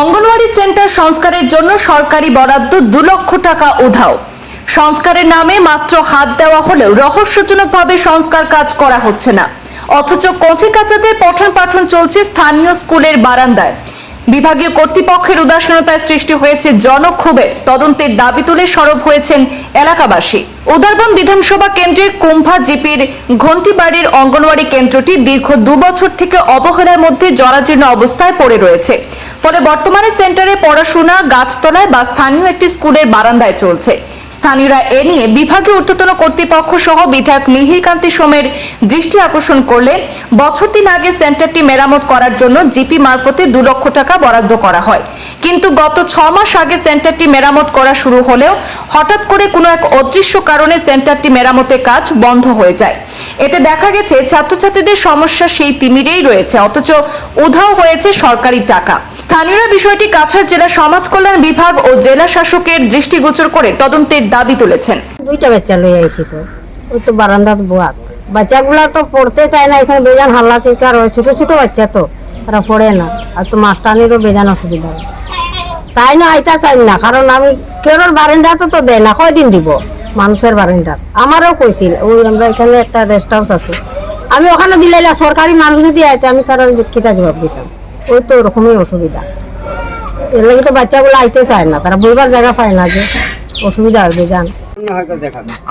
Anganwadi centre সংস্কারের জন্য সরকারি বরাদ্দ দু লক্ষ টাকা উধাও। সংস্কারের নামে মাত্র হাত দেওয়া হলেও রহস্যজনকভাবে সংস্কার কাজ করা হচ্ছে না। অথচ কচি কাচাতে পঠন পাঠন চলছে স্থানীয় স্কুলের বারান্দায়। বিভাগীয় কর্তৃপক্ষের উদাসীনতায় সৃষ্টি হয়েছে জনক্ষোভের তদন্তের দাবি তুলে সরব হয়েছেন এলাকাবাসী। উদারবন বিধানসভা কেন্দ্রের কুম্ভা জিপির ঘন্টিবাড়ির অঙ্গনওয়াড়ি কেন্দ্রটি দীর্ঘ দুবছর থেকে অবহেলার মধ্যে জরাজীর্ণ অবস্থায় পড়ে রয়েছে। ফলে বর্তমানে সেন্টারে পড়াশোনা, গাছতলায় বা স্থানীয় একটি স্কুলের বারান্দায় চলছে। স্থানীয়রা এ নিয়ে বিভাগীয় ঊর্ধ্বতন কর্তৃপক্ষ সহ বিধায়ক মিহিরকান্তি সোমের দৃষ্টি আকর্ষণ করলে বছর দিন আগে সেন্টারটি মেরামত করার জন্য জিপি মারফতে দু লক্ষ টাকা বরাদ্দ করা হয়। কিন্তু গত ছ মাস আগে সেন্টারটি মেরামত করা শুরু হলেও হঠাৎ করে কোনো এক অদৃশ্য কারণে সেন্টারটি মেরামতের কাজ বন্ধ হয়ে যায়। এতে দেখা গেছে ছাত্রছাত্রীদের সমস্যা সেই তিমিরেই রয়েছে, অথচ উধাও হয়েছে সরকারি টাকা। স্থানীয়রা বিষয়টি কাছাড় জেলা সমাজ কল্যাণ বিভাগ ও জেলা শাসকের দৃষ্টিগোচর করে তদন্তের দাবি তুলেছেন। দুইটা বাচ্চা লই আইছি তো, ওই তো বারান্দাত বোয়াত বাচ্চাগুলা তো পড়তে চায় না, এখানে বেজান হাল্লা চিৎকার হয় ছোট ছোট বাচ্চা তো তারা পড়ে না, আর তো মাস্টানিরও বেজান অসুবিধা। তাই না আইতা চাই না, কারণ আমি কেউর বারান্দাতে তো দেয় না, কয়দিন দিব? মানুষের বারান্দাত। আমারও কইছিল ওই আমরা এখানে একটা রেস্ট হাউস আছে। আমি ওখানে দিলাইলা সরকারি মানুষ যদি আইতে আমি তার কিতা জবাব দিতাম। ওই তো ওরকমই অসুবিধা। এর লাগে তো বাচ্চাগুলো আইতে চায় না তারা বইবার জায়গা পায় না যে অসুবিধা হয় বেজান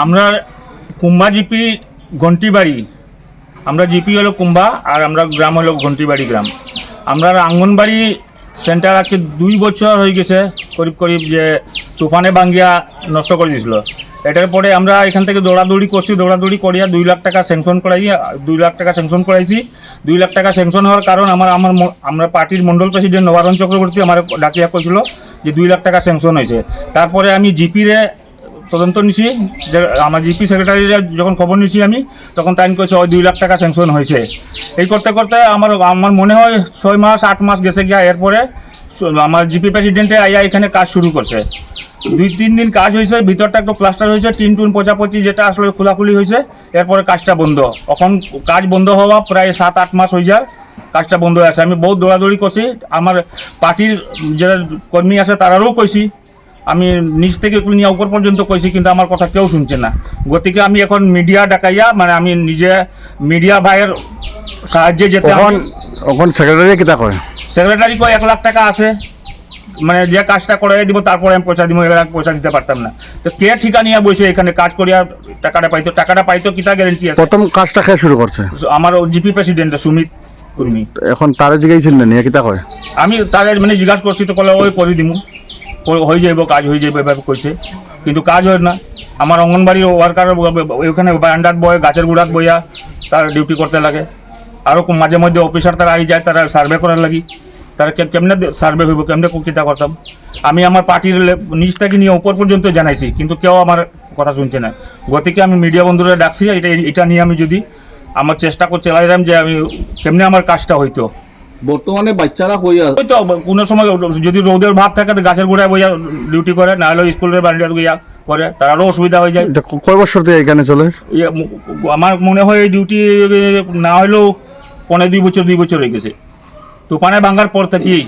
আমরা কুম্ভা জিপি ঘন্টিবাড়ি আমরা জিপি হলো কুম্বা আর আমরা গ্রাম হলো ঘন্টিবাড়ি গ্রাম। আমরা আঙ্গনবাড়ি সেন্টার আজকে দুই বছর হয়ে গেছে করিব করিব যে তুফানে বাঙ্গিয়া নষ্ট করে দিয়েছিল এটার পরে আমরা এখান থেকে দৌড়াদৌড়ি করছি, দৌড়াদৌড়ি করিয়া দুই লাখ টাকা স্যাংশন করাই, দুই লাখ টাকা স্যাংশন করাইছি। দুই লাখ টাকা স্যাংশন হওয়ার কারণ আমার আমার আমরা পার্টির মন্ডল প্রেসিডেন্ট নবারণ চক্রবর্তী আমার ডাকিয়া কইছিল যে দুই লাখ টাকা স্যাংশন হয়েছে। তারপরে আমি জিপিরে তদন্ত নিছি, যে আমার জিপি সেক্রেটারি যখন খবর নিছি আমি, তখন তাই কইছে, ওই দুই লাখ টাকা স্যাংশন হয়েছে। এই করতে করতে আমার আমার মনে হয় ছয় মাস, আট মাস গেছে গিয়া, এরপরে আমার জিপি প্রেসিডেন্টে আইয়া এখানে কাজ শুরু করছে। দুই, তিন দিন কাজ হয়েছে ভিতরটা একটু প্লাস্টার হয়েছে টিন টুন পচাপচি যেটা আসলে খোলাখুলি হয়েছে এরপরে কাজটা বন্ধ। এখন কাজ বন্ধ হওয়া প্রায় সাত, আট মাস হয়ে যায় কাজটা বন্ধ হয়ে আছে। আমি বহুত দৌড়াদৌড়ি করছি। আমার পার্টির যারা কর্মী আছে, তারারও কইছি আমি নিচ থেকে নিয়ে উপর পর্যন্ত কইছি কিন্তু আমার কথা কেউ শুনছে না। গতিকে আমি এখন মিডিয়া ডাকাইয়া মানে আমি নিজে মিডিয়া ভাইয়ের সাহায্যে যেতে ওখন এখন সেক্রেটারি কিতা কয়? সেক্রেটারি কয় এক লাখ টাকা আছে। মানে যে কাজটা করে দিব তারপরে আমি পয়সা দিব এবার পয়সা দিতে পারতাম না। তো কে ঠিকা নিয়ে বসে এখানে কাজ করিয়া টাকাটা পাইতো? টাকাটা পাইতো কিতা গ্যারেন্টি আছে? প্রথম কাজটা খেয়ে শুরু করছে? আমার জিপি প্রেসিডেন্ট সুমিত কুর্মী। এখন তারে জিগাইছিল না নিয়ে কিতা কয়? আমি তাদের মানে জিজ্ঞাসা করছি তো কলে ওই করে দিমু। হয়ে যাইব, কাজ হয়ে যাইব এভাবে কইছে। কিন্তু কাজ হয় না। আমার অঙ্গনবাড়ি ওয়ার্কার ওইখানে বারান্ডাত বয় গাছের গুড়াত বইয়া তার ডিউটি করতে লাগে। আরও মাঝে মধ্যে অফিসার তারা আই যায়, তারা সার্ভে করার লাগি। তারা কেমনে সার্ভে হইব, কেমনে কিতা করতাম? আমি আমার পার্টির নিচ থেকে নিয়ে উপর পর্যন্ত জানাইছি, কিন্তু কেউ আমার কথা শুনছে না। গতিকে আমি মিডিয়া বন্ধুরা ডাকছি, এটা এটা নিয়ে আমি যদি আমার চেষ্টা করে চালাইলাম যে আমি কেমনে আমার কাজটা হইতো? বর্তমানে বাচ্চারা ওই তো কোনো সময় যদি রোদের ভাব থাকে তো গাছের গোড়ায় বইয়া ডিউটি করে না হলে স্কুলের বাড়িটা গিয়া করে তারও অসুবিধা হয়ে যায়। ক- কয় বছর থেকে এখানে চলে? ইয়ে, আমার মনে হয় এই ডিউটি না হলেও পনেরো দুই বছর দুই বছর হয়ে গেছে। তুফানে ভাঙার পর থেকেই।